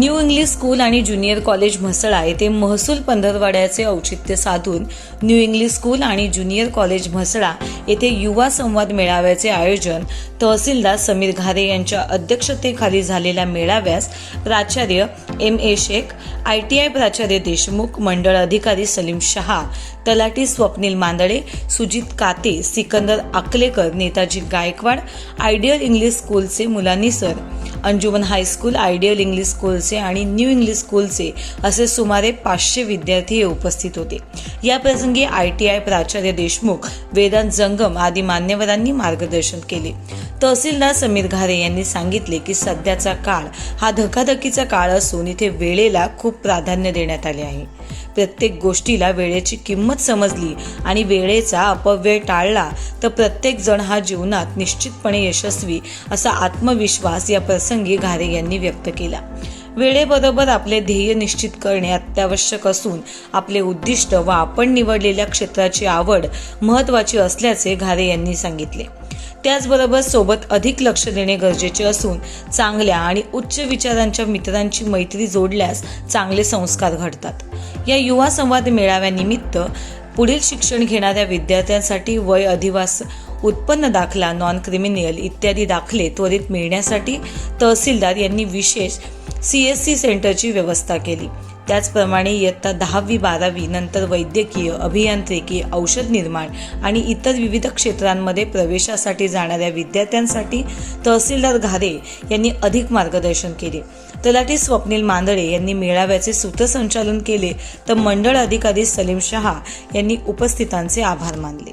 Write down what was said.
New English school आणि junior college Mhasala येथे महसूल पंधरवाड्याचे औचित्य साधून न्यू इंग्लिश स्कूल आणि ज्युनियर कॉलेज म्हसळा येथे युवा संवाद मेळाव्याचे आयोजन तहसीलदार समीर घारे यांच्या अध्यक्षतेखाली झालेल्या मेळाव्यास प्राचार्य M A Shaikh I T I प्राचार्य देशमुख मंडळ अधिकारी सलीम शहा तलाठी स्वप्नील मांदळे सुजित काते सिकंदर आकलेकर नेताजी गायकवाड आयडियल इंग्लिश स्कूलचे मुलांनी sir Anjuman high school ideal English स्कूलचे आणि न्यू इंग्लिश स्कूलचे असे सुमारे पाचशे विद्यार्थी हे उपस्थित होते. याप्रसंगी आय टी आय प्राचार्य देशमुख वेदांत संगम आदी मान्यवरांनी मार्गदर्शन केले. तहसीलदार समीर घारे यांनी सांगितले की सध्याचा काळ हा धकाधकीचा काळ असून इथे वेळेला खूप प्राधान्य देण्यात आले आहे. प्रत्येक गोष्टीला वेळेची किंमत समजली आणि वेळेचा अपव्यय टाळला तर प्रत्येक जण हा जीवनात निश्चितपणे यशस्वी असा आत्मविश्वास या प्रसंगी घारे यांनी व्यक्त केला. वेळेबरोबर आपले ध्येय निश्चित करणे अत्यावश्यक असून आपले उद्दिष्ट व आपण निवडलेल्या क्षेत्राची आवड महत्त्वाची असल्याचे घारे यांनी सांगितले. त्याचबरोबर सोबत अधिक लक्ष देणे गरजेचे असून चांगल्या आणि उच्च विचारांच्या मित्रांची मैत्री जोडल्यास चांगले संस्कार घडतात. या युवा संवाद मेळाव्यानिमित्त पुढील शिक्षण घेणाऱ्या विद्यार्थ्यांसाठी वय अधिवास उत्पन्न दाखला नॉन क्रिमिनल इत्यादी दाखले त्वरित मिळण्यासाठी तहसीलदार यांनी विशेष सी एस सी सेंटरची व्यवस्था केली. त्याचप्रमाणे इयत्ता दहावी बारावी नंतर वैद्यकीय अभियांत्रिकी औषध निर्माण आणि इतर विविध क्षेत्रांमध्ये प्रवेशासाठी जाणाऱ्या विद्यार्थ्यांसाठी तहसीलदार घारे यांनी अधिक मार्गदर्शन केले. तलाठी स्वप्नील मांदळे यांनी मेळाव्याचे सूत्रसंचालन केले. तर मंडळ अधिकारी सलीम शहा यांनी उपस्थितांचे आभार मानले.